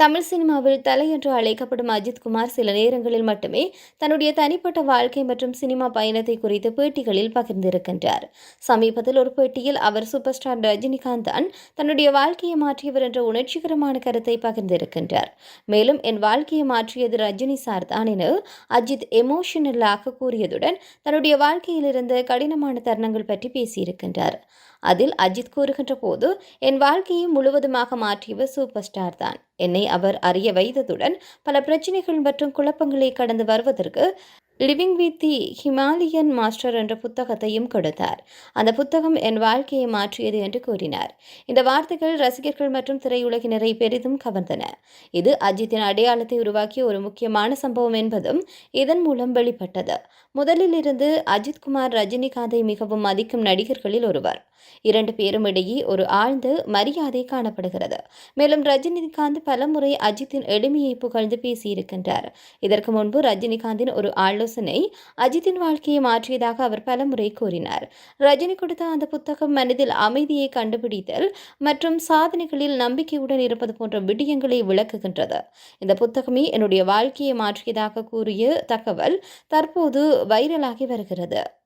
தமிழ் சினிமாவில் தலை என்று அழைக்கப்படும் அஜித்குமார் சில நேரங்களில் மட்டுமே தன்னுடைய தனிப்பட்ட வாழ்க்கை மற்றும் சினிமா பயணத்தை குறித்து பேட்டிகளில் பகிர்ந்திருக்கின்றார். சமீபத்தில் ஒரு பேட்டியில் அவர் சூப்பர் ஸ்டார் ரஜினிகாந்த் தான் தன்னுடைய வாழ்க்கையை மாற்றியவர் என்ற உணர்ச்சிகரமான கருத்தை பகிர்ந்திருக்கின்றார். மேலும் என் வாழ்க்கையை மாற்றியது ரஜினி சார் தான் என அஜித் எமோஷனலாக கூறியதுடன் தன்னுடைய வாழ்க்கையில் இருந்த கடினமான தருணங்கள் பற்றி பேசியிருக்கின்றார். அதில் அஜித் கூறுகின்ற போது என் வாழ்க்கையை முழுவதுமாக மாற்றியவர் சூப்பர் ஸ்டார் தான். என்னை அவர் அறிய வைத்ததுடன் பல பிரச்சனைகள் மற்றும் குழப்பங்களை கடந்து வருவதற்கு living with the Himalayan master என்ற புத்தகத்தையும் கொடுத்தார். அந்த புத்தகம் என் வாழ்க்கையை மாற்றியது என்று கூறினார். இந்த வார்த்தைகள் ரசிகர்கள் மற்றும் திரையுலகினரை பெரிதும் கவர்ந்தன. இது அஜித்தின் அடையாளத்தை உருவாக்கிய ஒரு முக்கியமான சம்பவம் என்பதும் இதன் மூலம் வெளிப்பட்டது. முதலில் இருந்து அஜித் குமார் ரஜினிகாந்தை மிகவும் மதிக்கும் நடிகர்களில் ஒருவர். இரண்டு பேரும் இடையே ஒரு ஆழ்ந்த மரியாதை காணப்படுகிறது. மேலும் ரஜினிகாந்த் பலமுறை அஜித்தின் எளிமையை புகழ்ந்து பேசியிருக்கின்றார். இதற்கு முன்பு ரஜினிகாந்தின் ஒரு ஆலோசனை அஜித்தின் வாழ்க்கையை மாற்றியதாக அவர் பலமுறை கூறினார். ரஜினி கொடுத்த அந்த புத்தகம் மனதில் அமைதியை கண்டுபிடித்தல் மற்றும் சாதனைகளில் நம்பிக்கையுடன் இருப்பது போன்ற விடயங்களை விளக்குகின்றது. இந்த புத்தகமே என்னுடைய வாழ்க்கையை மாற்றியதாக கூறிய தகவல் தற்போது வைரலாகி வருகிறது.